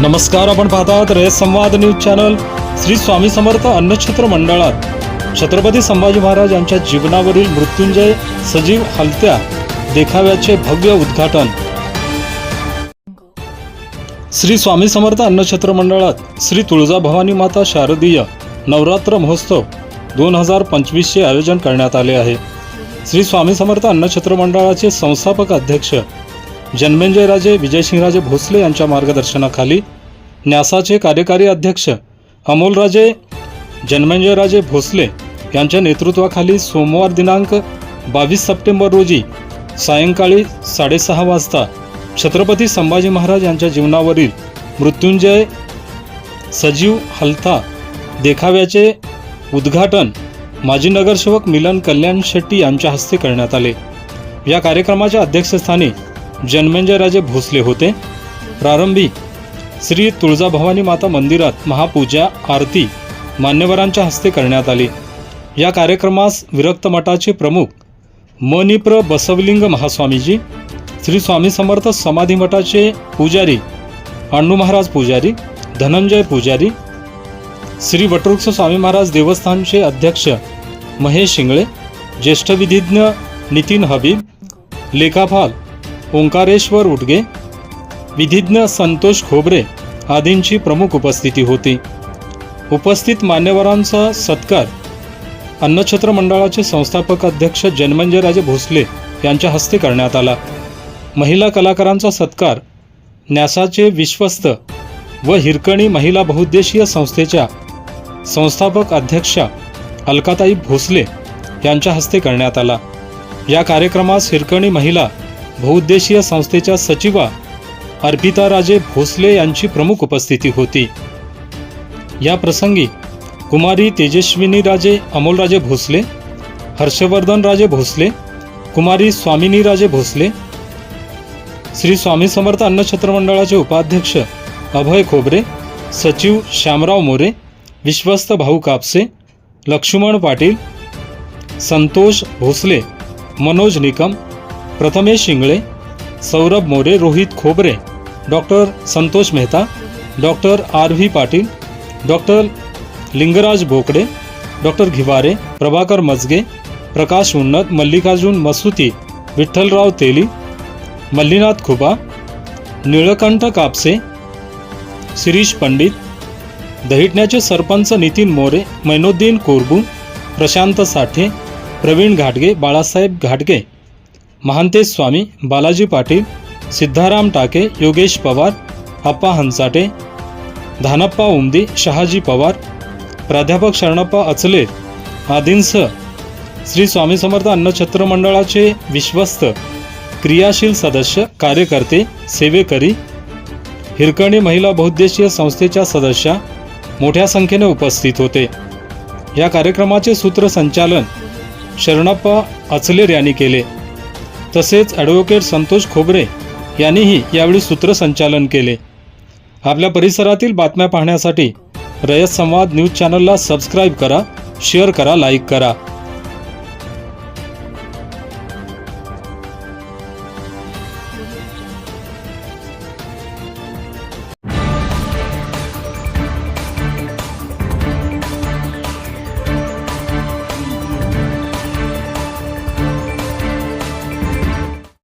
नमस्कार आपण पाहतात रयत संवाद न्यूज चॅनल. श्री स्वामी समर्थ अन्नछत्र मंडळात. छत्रपती संभाजी महाराज यांच्या जीवनावरील मृत्युंजय सजीव हलत्या देखाव्याचे भव्य उद्घाटन. श्री स्वामी समर्थ अन्नछत्र मंडळात श्री तुळजाभवानी माता शारदीय नवरात्र महोत्सव दोन हजार पंचवीसचे आयोजन करण्यात आले आहे. श्री स्वामी समर्थ अन्नछत्र मंडळाचे संस्थापक अध्यक्ष जन्मेंजयराजे विजयसिंहराजे भोसले यांच्या मार्गदर्शनाखाली न्यासाचे कार्यकारी अध्यक्ष अमोलराजे जन्मेंजयराजे भोसले यांच्या नेतृत्वाखाली सोमवार दिनांक बावीस सप्टेंबर रोजी सायंकाळी साडेसहा वाजता छत्रपती संभाजी महाराज यांच्या जीवनावरील मृत्युंजय सजीव हलथा देखाव्याचे उद्घाटन माजी नगरसेवक मिलन कल्याण शेट्टी यांच्या हस्ते करण्यात आले. या कार्यक्रमाच्या अध्यक्षस्थानी जन्मेंजयराजे भोसले होते. प्रारंभी श्री तुळजाभवानी माता मंदिरात महापूजा आरती मान्यवरांच्या हस्ते करण्यात आली. या कार्यक्रमास विरक्त मठाचे प्रमुख मनिप्र बसवलिंग महास्वामीजी श्री स्वामी समर्थ समाधी मठाचे पुजारी अण्णू महाराज पुजारी धनंजय पुजारी श्री वटवृक्ष स्वामी महाराज देवस्थानचे अध्यक्ष महेश शिंगळे ज्येष्ठ विधिज्ञ नितीन हबीब लेखापाल ओंकारेश्वर उडगे विधिज्ञ संतोष खोबरे आदींची प्रमुख उपस्थिती होती. उपस्थित मान्यवरांचा सत्कार अन्नछत्र मंडळाचे संस्थापक अध्यक्ष जन्मंजयराजे भोसले यांच्या हस्ते करण्यात आला. महिला कलाकारांचा सत्कार न्यासाचे विश्वस्त व हिरकणी महिला बहुउद्देशीय संस्थेच्या संस्थापक अध्यक्षा अलकाताई भोसले यांच्या हस्ते करण्यात आला. या कार्यक्रमास हिरकणी महिला बहुउद्देशीय संस्थेच्या सचिवा अर्पिता राजे भोसले यांची प्रमुख उपस्थिती होती. या प्रसंगी कुमारी तेजस्विनी राजे अमोलराजे भोसले हर्षवर्धन राजे भोसले कुमारी स्वामिनी राजे भोसले श्री स्वामी समर्थ अन्नछत्र मंडळाचे उपाध्यक्ष अभय खोबरे सचिव श्यामराव मोरे विश्वस्त भाऊ Kapse Laxman Patil Santosh Bhosale Manoj Nikam Prathamesh Shingale Saurabh More Rohit Khobare doctor Santosh Mehta doctor R V Patil doctor Lingraj Bokade doctor Ghiware Prabhakar Majage Prakash Unnat Mallikarjun Masuti Vitthalrao तेली मल्लीनाथ खुबा निळकंठ कापसे शिरीष पंडित दहिटण्याचे सरपंच नितीन मोरे मैनुद्दीन कोरबू प्रशांत साठे प्रवीण घाटगे बाळासाहेब घाटगे महांतेश स्वामी बालाजी पाटील सिद्धाराम टाके योगेश पवार अप्पा हंसाटे धानप्पा उमदी शहाजी पवार प्राध्यापक शरणप्पा अचले आदींसह श्री स्वामी समर्थ अन्नछत्र मंडळाचे विश्वस्त क्रियाशील सदस्य कार्यकर्ते सेवेकरी हिरकणी महिला बहुद्देशीय संस्थेच्या सदस्या मोठ्या संख्येने उपस्थित होते. या कार्यक्रमाचे सूत्रसंचालन शरणप्पा अचलेर यांनी केले. तसेच ॲडव्होकेट संतोष खोबरे यांनीही यावेळी सूत्रसंचालन केले. आपल्या परिसरातील बातम्या पाहण्यासाठी रयत संवाद न्यूज चॅनलला सबस्क्राईब करा शेअर करा लाईक करा.